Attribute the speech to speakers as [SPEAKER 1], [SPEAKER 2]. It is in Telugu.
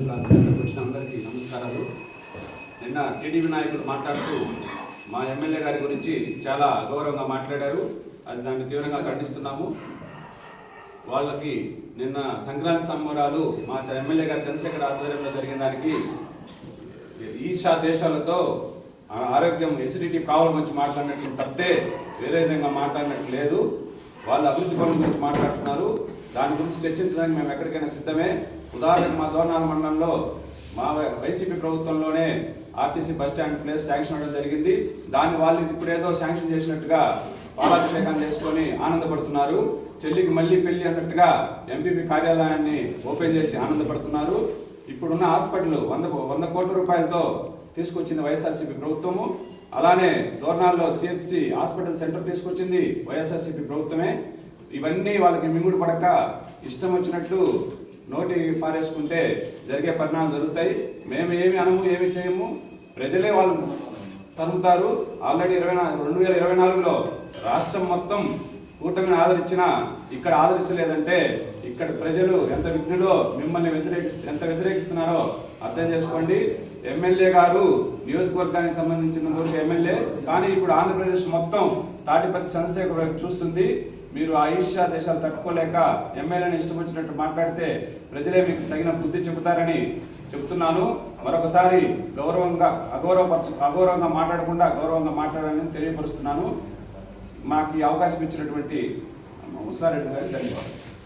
[SPEAKER 1] వచ్చిన అందరికీ నమస్కారాలు. నిన్న టీడీపీ నాయకుడు మాట్లాడుతూ మా ఎమ్మెల్యే గారి గురించి చాలా గౌరవంగా మాట్లాడారు. అది దాన్ని తీవ్రంగా ఖండిస్తున్నాము. వాళ్ళకి నిన్న సంక్రాంతి సంబరాలు మా ఎమ్మెల్యే గారు చంద్రశేఖర్ ఆధ్వర్యంలో జరిగిన దానికి ఈశా దేశాలతో ఆ ఆరోగ్యం ఎసిడిటీ ప్రాబ్లం వచ్చి మాట్లాడినట్లు తప్పితే వేరే విధంగా మాట్లాడినట్లు లేదు. వాళ్ళు అభివృద్ధి పనుల గురించి మాట్లాడుతున్నారు. దాని గురించి చర్చించడానికి మేము ఎక్కడికైనా సిద్ధమే. ఉదాహరణకు మా దోర్నాల మండలంలో మా వైసీపీ ప్రభుత్వంలోనే RTC bus stand place sanction అవ్వడం జరిగింది. దాన్ని వాళ్ళు ఇప్పుడేదో శాంక్షన్ చేసినట్టుగా పాలాభిషేకాన్ని చేసుకొని ఆనందపడుతున్నారు. చెల్లికి మళ్ళీ పెళ్ళి అన్నట్టుగా ఎంపీపీ కార్యాలయాన్ని ఓపెన్ చేసి ఆనందపడుతున్నారు. ఇప్పుడున్న హాస్పిటల్ వంద వంద కోట్ల రూపాయలతో తీసుకొచ్చింది వైఎస్ఆర్సీపీ ప్రభుత్వము. అలానే దోర్నాల్లో సిహెచ్సి హాస్పిటల్ సెంటర్ తీసుకొచ్చింది వైఎస్ఆర్సీపీ ప్రభుత్వమే. ఇవన్నీ వాళ్ళకి మింగుడు పడక ఇష్టం వచ్చినట్టు నోటి పారేసుకుంటే జరిగే పరిణామాలు జరుగుతాయి. మేము ఏమి అనము ఏమి చేయము. ప్రజలే వాళ్ళు తరుగుతారు ఆల్రెడీ ఇరవై నాలుగు రెండు వేల ఇరవై నాలుగులో రాష్ట్రం మొత్తం కూటమిని ఆదరించినా ఇక్కడ ఆదరించలేదంటే ఇక్కడ ప్రజలు ఎంత విఘ్నులో మిమ్మల్ని వ్యతిరేకిస్తు ఎంత వ్యతిరేకిస్తున్నారో అర్థం చేసుకోండి. ఎమ్మెల్యే గారు నియోజకవర్గానికి సంబంధించిన వరకు ఎమ్మెల్యే కానీ ఇప్పుడు ఆంధ్రప్రదేశ్ మొత్తం తాటిపత్తి సమస్య చూస్తుంది. మీరు ఆ ఈర్ష్యా దేశాలు తట్టుకోలేక ఎమ్మెల్యేని ఇష్టం వచ్చినట్టు మాట్లాడితే ప్రజలే మీకు తగిన బుద్ధి చెబుతారని చెబుతున్నాను. మరొకసారి గౌరవంగా అగౌరవపరచ అగౌరవంగా మాట్లాడకుండా గౌరవంగా మాట్లాడాలని తెలియపరుస్తున్నాను. మాకు ఈ అవకాశం ఇచ్చినటువంటి ఉసారెడ్డి గారికి ధన్యవాదాలు.